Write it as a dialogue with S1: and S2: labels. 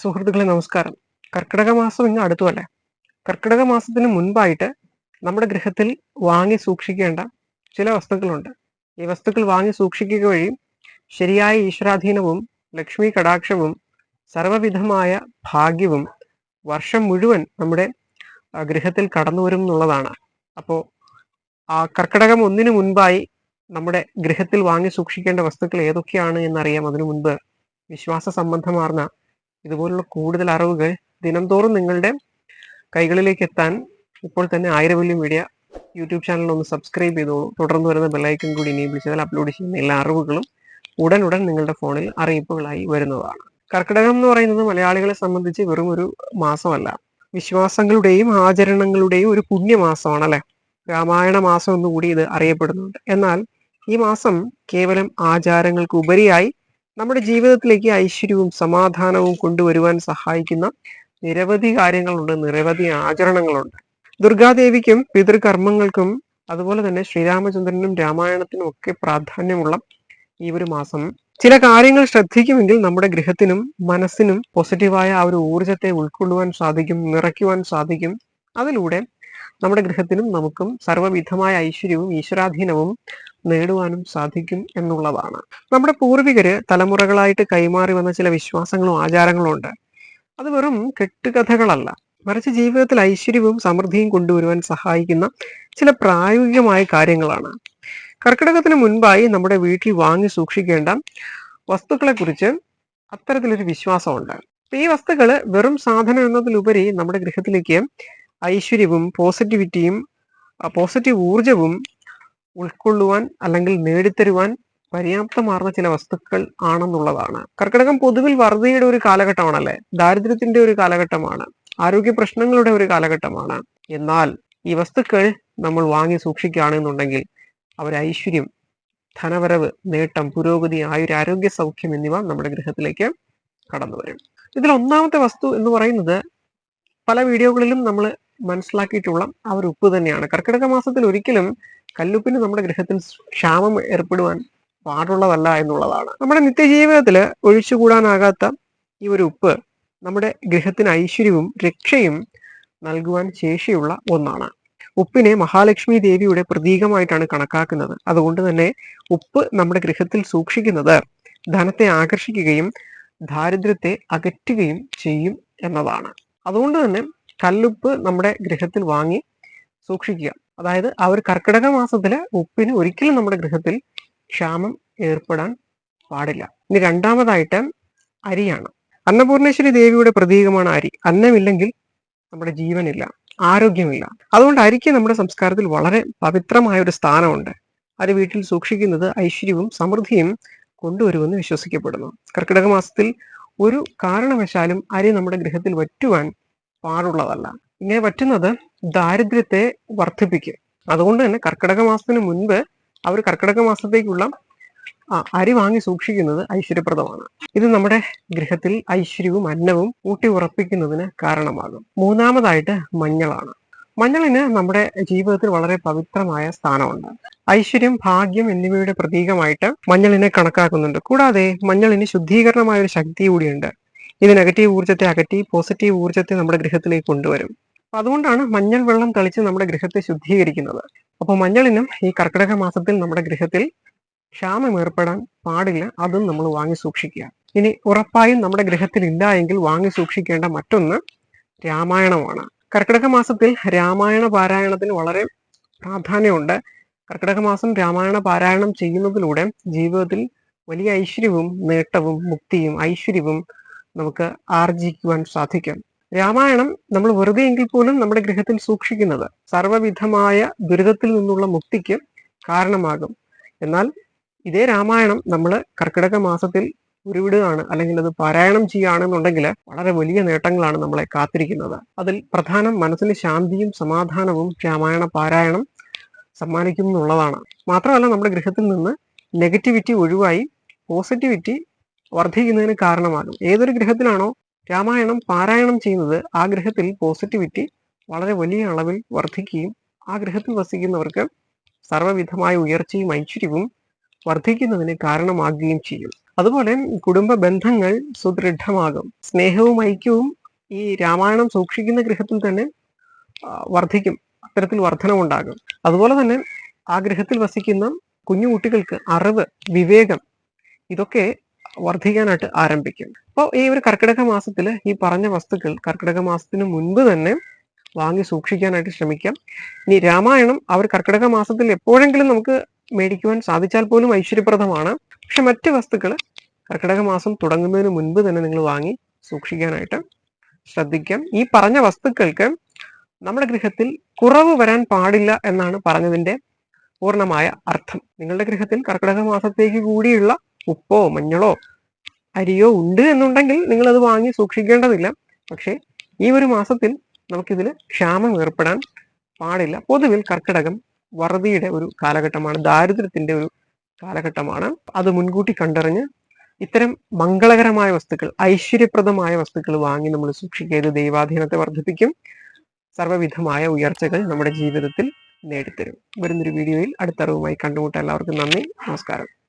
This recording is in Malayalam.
S1: സുഹൃത്തുക്കളെ നമസ്കാരം. കർക്കിടക മാസം ഇങ്ങ് അടുത്തുമല്ലേ? കർക്കിടക മാസത്തിന് മുൻപായിട്ട് നമ്മുടെ ഗൃഹത്തിൽ വാങ്ങി സൂക്ഷിക്കേണ്ട ചില വസ്തുക്കളുണ്ട്. ഈ വസ്തുക്കൾ വാങ്ങി സൂക്ഷിക്കുക വഴി ശരിയായ ഈശ്വരാധീനവും ലക്ഷ്മി കടാക്ഷവും സർവവിധമായ ഭാഗ്യവും വർഷം മുഴുവൻ നമ്മുടെ ഗൃഹത്തിൽ കടന്നു വരും എന്നുള്ളതാണ്. അപ്പോൾ ആ കർക്കിടകം ഒന്നിനു മുൻപായി നമ്മുടെ ഗൃഹത്തിൽ വാങ്ങി സൂക്ഷിക്കേണ്ട വസ്തുക്കൾ ഏതൊക്കെയാണ് എന്നറിയാം. അതിനു മുൻപ് വിശ്വാസ സംബന്ധമാർന്ന ഇതുപോലുള്ള കൂടുതൽ അറിവുകൾ ദിനംതോറും നിങ്ങളുടെ കൈകളിലേക്ക് എത്താൻ ഇപ്പോൾ തന്നെ ആയിരവല്യം മീഡിയ യൂട്യൂബ് ചാനൽ ഒന്ന് സബ്സ്ക്രൈബ് ചെയ്തോളൂ. തുടർന്ന് വരുന്ന ബെല്ലൈക്കൺ കൂടി ഇനേബിൾ ചെയ്താൽ അപ്ലോഡ് ചെയ്യുന്ന എല്ലാ അറിവുകളും ഉടൻ ഉടൻ നിങ്ങളുടെ ഫോണിൽ അറിയിപ്പുകളായി വരുന്നതാണ്. കർക്കിടകം എന്ന് പറയുന്നത് മലയാളികളെ സംബന്ധിച്ച് വെറും ഒരു മാസമല്ല. വിശ്വാസങ്ങളുടെയും ആചരണങ്ങളുടെയും ഒരു പുണ്യമാസമാണ് അല്ലെ? രാമായണ മാസം എന്നുകൂടി ഇത് അറിയപ്പെടുന്നുണ്ട്. എന്നാൽ ഈ മാസം കേവലം ആചാരങ്ങൾക്ക് ഉപരിയായി നമ്മുടെ ജീവിതത്തിലേക്ക് ഐശ്വര്യവും സമാധാനവും കൊണ്ടുവരുവാൻ സഹായിക്കുന്ന നിരവധി കാര്യങ്ങളുണ്ട് നിരവധി ആചരണങ്ങളുണ്ട്. ദുർഗാദേവിക്കും പിതൃകർമ്മങ്ങൾക്കും അതുപോലെ തന്നെ ശ്രീരാമചന്ദ്രനും രാമായണത്തിനും ഒക്കെ പ്രാധാന്യമുള്ള ഈ ഒരു മാസം. ചില കാര്യങ്ങൾ ശ്രദ്ധിക്കുമെങ്കിൽ നമ്മുടെ ഗൃഹത്തിനും മനസ്സിനും പോസിറ്റീവായ ആ ഒരു ഊർജത്തെ ഉൾക്കൊള്ളുവാൻ സാധിക്കും നിറയ്ക്കുവാൻ സാധിക്കും. അതിലൂടെ നമ്മുടെ ഗൃഹത്തിനും നമുക്കും സർവവിധമായ ഐശ്വര്യവും ഈശ്വരാധീനവും നേടുവാനും സാധിക്കും എന്നുള്ളതാണ്. നമ്മുടെ പൂർവികര് തലമുറകളായിട്ട് കൈമാറി വന്ന ചില വിശ്വാസങ്ങളും ആചാരങ്ങളും ഉണ്ട് അത് വെറും കെട്ടുകഥകളല്ല. മറിച്ച് ജീവിതത്തിൽ ഐശ്വര്യവും സമൃദ്ധിയും കൊണ്ടുവരുവാൻ സഹായിക്കുന്ന ചില പ്രായോഗികമായ കാര്യങ്ങളാണ്. കർക്കിടകത്തിന് മുൻപായി നമ്മുടെ വീട്ടിൽ വാങ്ങി സൂക്ഷിക്കേണ്ട വസ്തുക്കളെ കുറിച്ച് അത്തരത്തിലൊരു വിശ്വാസമുണ്ട്. ഈ വസ്തുക്കൾ വെറും സാധനം എന്നതിലുപരി നമ്മുടെ ഗൃഹത്തിലേക്ക് ഐശ്വര്യവും പോസിറ്റിവിറ്റിയും പോസിറ്റീവ് ഊർജവും ഉൾക്കൊള്ളുവാൻ അല്ലെങ്കിൽ നേടിത്തരുവാൻ പര്യാപ്തമാർന്ന ചില വസ്തുക്കൾ ആണെന്നുള്ളതാണ്. കർക്കിടകം പൊതുവിൽ വറുതിയുടെ ഒരു കാലഘട്ടമാണല്ലേ? ദാരിദ്ര്യത്തിന്റെ ഒരു കാലഘട്ടമാണ്. ആരോഗ്യ പ്രശ്നങ്ങളുടെ ഒരു കാലഘട്ടമാണ്. എന്നാൽ ഈ വസ്തുക്കൾ നമ്മൾ വാങ്ങി സൂക്ഷിക്കുകയാണെന്നുണ്ടെങ്കിൽ അവർ ഐശ്വര്യം ധനവരവ് നേട്ടം പുരോഗതി ആയുർ ആരോഗ്യ സൗഖ്യം എന്നിവ നമ്മുടെ ഗൃഹത്തിലേക്ക് കടന്നു വരും ഇതിൽ ഒന്നാമത്തെ വസ്തു എന്ന് പറയുന്നത് പല വീഡിയോകളിലും നമ്മൾ മനസ്സിലാക്കിയിട്ടുള്ള ആ ഒരു ഉപ്പ് തന്നെയാണ്. കർക്കിടക മാസത്തിൽ ഒരിക്കലും കല്ലുപ്പിന് നമ്മുടെ ഗ്രഹത്തിൽ ക്ഷാമം ഏർപ്പെടുവാൻ പാടുള്ളതല്ല എന്നുള്ളതാണ്. നമ്മുടെ നിത്യജീവിതത്തിൽ ഒഴിച്ചുകൂടാനാകാത്ത ഈ ഒരു ഉപ്പ് നമ്മുടെ ഗൃഹത്തിന് ഐശ്വര്യവും രക്ഷയും നൽകുവാൻ ശേഷിയുള്ള ഒന്നാണ്. ഉപ്പിനെ മഹാലക്ഷ്മി ദേവിയുടെ പ്രതീകമായിട്ടാണ് കണക്കാക്കുന്നത്. അതുകൊണ്ട് തന്നെ ഉപ്പ് നമ്മുടെ ഗൃഹത്തിൽ സൂക്ഷിക്കുന്നത് ധനത്തെ ആകർഷിക്കുകയും ദാരിദ്ര്യത്തെ അകറ്റുകയും ചെയ്യും എന്നതാണ്. അതുകൊണ്ട് തന്നെ കല്ലുപ്പ് നമ്മുടെ ഗൃഹത്തിൽ വാങ്ങി സൂക്ഷിക്കുക. അതായത് ആ ഒരു കർക്കിടക മാസത്തിൽ ഉപ്പിന് ഒരിക്കലും നമ്മുടെ ഗൃഹത്തിൽ ക്ഷാമം ഏർപ്പെടാൻ പാടില്ല. ഇനി രണ്ടാമതായിട്ട് അരിയാണ്. അന്നപൂർണേശ്വരി ദേവിയുടെ പ്രതീകമാണ് അരി. അന്നമില്ലെങ്കിൽ നമ്മുടെ ജീവനില്ല ആരോഗ്യമില്ല. അതുകൊണ്ട് അരിക്ക് നമ്മുടെ സംസ്കാരത്തിൽ വളരെ പവിത്രമായ ഒരു സ്ഥാനമുണ്ട്. അരി വീട്ടിൽ സൂക്ഷിക്കുന്നത് ഐശ്വര്യവും സമൃദ്ധിയും കൊണ്ടുവരുമെന്ന് വിശ്വസിക്കപ്പെടുന്നു. കർക്കിടക മാസത്തിൽ ഒരു കാരണവശാലും അരി നമ്മുടെ ഗൃഹത്തിൽ വറ്റുവാൻ പാടുള്ളതല്ല. ഇങ്ങനെ പറ്റുന്നത് ദാരിദ്ര്യത്തെ വർദ്ധിപ്പിക്കും. അതുകൊണ്ട് തന്നെ കർക്കിടക മാസത്തിന് മുൻപ് അവർ കർക്കിടക മാസത്തേക്കുള്ള അരി വാങ്ങി സൂക്ഷിക്കുന്നത് ഐശ്വര്യപ്രദമാണ്. ഇത് നമ്മുടെ ഗൃഹത്തിൽ ഐശ്വര്യവും അന്നവും ഊട്ടി ഉറപ്പിക്കുന്നതിന് കാരണമാകും. മൂന്നാമതായിട്ട് മഞ്ഞളാണ്. മഞ്ഞളിന് നമ്മുടെ ജീവിതത്തിൽ വളരെ പവിത്രമായ സ്ഥാനമുണ്ട്. ഐശ്വര്യം ഭാഗ്യം എന്നിവയുടെ പ്രതീകമായിട്ട് മഞ്ഞളിനെ കണക്കാക്കുന്നുണ്ട്. കൂടാതെ മഞ്ഞളിന് ശുദ്ധീകരണമായ ഒരു ശക്തി കൂടിയുണ്ട്. ഇത് നെഗറ്റീവ് ഊർജത്തെ അകറ്റി പോസിറ്റീവ് ഊർജത്തെ നമ്മുടെ ഗൃഹത്തിലേക്ക് കൊണ്ടുവരും. അതുകൊണ്ടാണ് മഞ്ഞൾ വെള്ളം തളിച്ച് നമ്മുടെ ഗൃഹത്തെ ശുദ്ധീകരിക്കുന്നത്. അപ്പോൾ മഞ്ഞളിനും ഈ കർക്കിടക മാസത്തിൽ നമ്മുടെ ഗൃഹത്തിൽ ക്ഷാമം ഏർപ്പെടാൻ പാടില്ല അതും നമ്മൾ വാങ്ങി സൂക്ഷിക്കുക. ഇനി ഉറപ്പായും നമ്മുടെ ഗൃഹത്തിൽ ഇല്ല എങ്കിൽ വാങ്ങി സൂക്ഷിക്കേണ്ട മറ്റൊന്ന് രാമായണമാണ്. കർക്കിടക മാസത്തിൽ രാമായണ പാരായണത്തിന് വളരെ പ്രാധാന്യമുണ്ട്. കർക്കിടക മാസം രാമായണ പാരായണം ചെയ്യുന്നതിലൂടെ ജീവിതത്തിൽ വലിയ ഐശ്വര്യവും നേട്ടവും മുക്തിയും ഐശ്വര്യവും നമുക്ക് ആർജിക്കുവാൻ സാധിക്കും. രാമായണം നമ്മൾ വെറുതെ എങ്കിൽ പോലും നമ്മുടെ ഗൃഹത്തിൽ സൂക്ഷിക്കുന്നത് സർവവിധമായ ദുരിതത്തിൽ നിന്നുള്ള മുക്തിക്ക് കാരണമാകും. എന്നാൽ ഇതേ രാമായണം നമ്മൾ കർക്കിടക മാസത്തിൽ ഉരുവിടുകയാണ് അല്ലെങ്കിൽ അത് പാരായണം ചെയ്യുകയാണെന്നുണ്ടെങ്കിൽ വളരെ വലിയ നേട്ടങ്ങളാണ് നമ്മളെ കാത്തിരിക്കുന്നത്. അതിൽ പ്രധാനം മനസ്സിന് ശാന്തിയും സമാധാനവും രാമായണ പാരായണം സമ്മാനിക്കും എന്നുള്ളതാണ് മാത്രമല്ല നമ്മുടെ ഗൃഹത്തിൽ നിന്ന് നെഗറ്റിവിറ്റി ഒഴിവായി പോസിറ്റിവിറ്റി വർദ്ധിക്കുന്നതിന് കാരണമാകും. ഏതൊരു ഗ്രഹത്തിലാണോ രാമായണം പാരായണം ചെയ്യുന്നത് ആ ഗ്രഹത്തിൽ പോസിറ്റിവിറ്റി വളരെ വലിയ അളവിൽ വർദ്ധിക്കുകയും ആ ഗ്രഹത്തിൽ വസിക്കുന്നവർക്ക് സർവവിധമായ ഉയർച്ചയും ഐശ്വര്യവും വർദ്ധിക്കുന്നതിന് കാരണമാകുകയും ചെയ്യും. അതുപോലെ കുടുംബ ബന്ധങ്ങൾ സുദൃഢമാകും. സ്നേഹവും ഐക്യവും ഈ രാമായണം സൂക്ഷിക്കുന്ന ഗ്രഹത്തിൽ തന്നെ വർദ്ധിക്കും. അത്തരത്തിൽ വർധനമുണ്ടാകും അതുപോലെ തന്നെ ആ ഗ്രഹത്തിൽ വസിക്കുന്ന കുഞ്ഞു കുട്ടികൾക്ക് അറിവ് വിവേകം ഇതൊക്കെ വർദ്ധിക്കാനായിട്ട് ആരംഭിക്കും. അപ്പോൾ ഈ ഒരു കർക്കിടക മാസത്തിൽ ഈ പറഞ്ഞ വസ്തുക്കൾ കർക്കിടക മാസത്തിന് മുൻപ് തന്നെ വാങ്ങി സൂക്ഷിക്കാനായിട്ട് ശ്രമിക്കാം. ഇനി രാമായണം അവർ കർക്കിടക മാസത്തിൽ എപ്പോഴെങ്കിലും നമുക്ക് മേടിക്കുവാൻ സാധിച്ചാൽ പോലും ഐശ്വര്യപ്രദമാണ്. പക്ഷെ മറ്റ് വസ്തുക്കൾ കർക്കിടക മാസം തുടങ്ങുന്നതിന് മുൻപ് തന്നെ നിങ്ങൾ വാങ്ങി സൂക്ഷിക്കാനായിട്ട് ശ്രദ്ധിക്കാം. ഈ പറഞ്ഞ വസ്തുക്കൾക്ക് നമ്മുടെ ഗൃഹത്തിൽ കുറവ് വരാൻ പാടില്ല എന്നാണ് പറഞ്ഞതിന്റെ പൂർണമായ അർത്ഥം. നിങ്ങളുടെ ഗൃഹത്തിൽ കർക്കിടക മാസത്തേക്ക് കൂടിയുള്ള ഉപ്പോ മഞ്ഞളോ അരിയോ ഉണ്ട് എന്നുണ്ടെങ്കിൽ നിങ്ങൾ അത് വാങ്ങി സൂക്ഷിക്കേണ്ടതില്ല. പക്ഷേ ഈ ഒരു മാസത്തിൽ നമുക്കിതിൽ ക്ഷാമം ഏർപ്പെടാൻ പാടില്ല. പൊതുവിൽ കർക്കിടകം വറുതിയുടെ ഒരു കാലഘട്ടമാണ് ദാരിദ്ര്യത്തിന്റെ ഒരു കാലഘട്ടമാണ്. അത് മുൻകൂട്ടി കണ്ടറിഞ്ഞ് ഇത്തരം മംഗളകരമായ വസ്തുക്കൾ ഐശ്വര്യപ്രദമായ വസ്തുക്കൾ വാങ്ങി നമ്മൾ സൂക്ഷിക്കരുത് ദൈവാധീനത്തെ വർദ്ധിപ്പിക്കും. സർവവിധമായ ഉയർച്ചകൾ നമ്മുടെ ജീവിതത്തിൽ നേടിത്തരും. വരുന്നൊരു വീഡിയോയിൽ അടുത്ത അറിവുമായി കണ്ടുമുട്ടാൻ എല്ലാവർക്കും നന്ദി. നമസ്കാരം.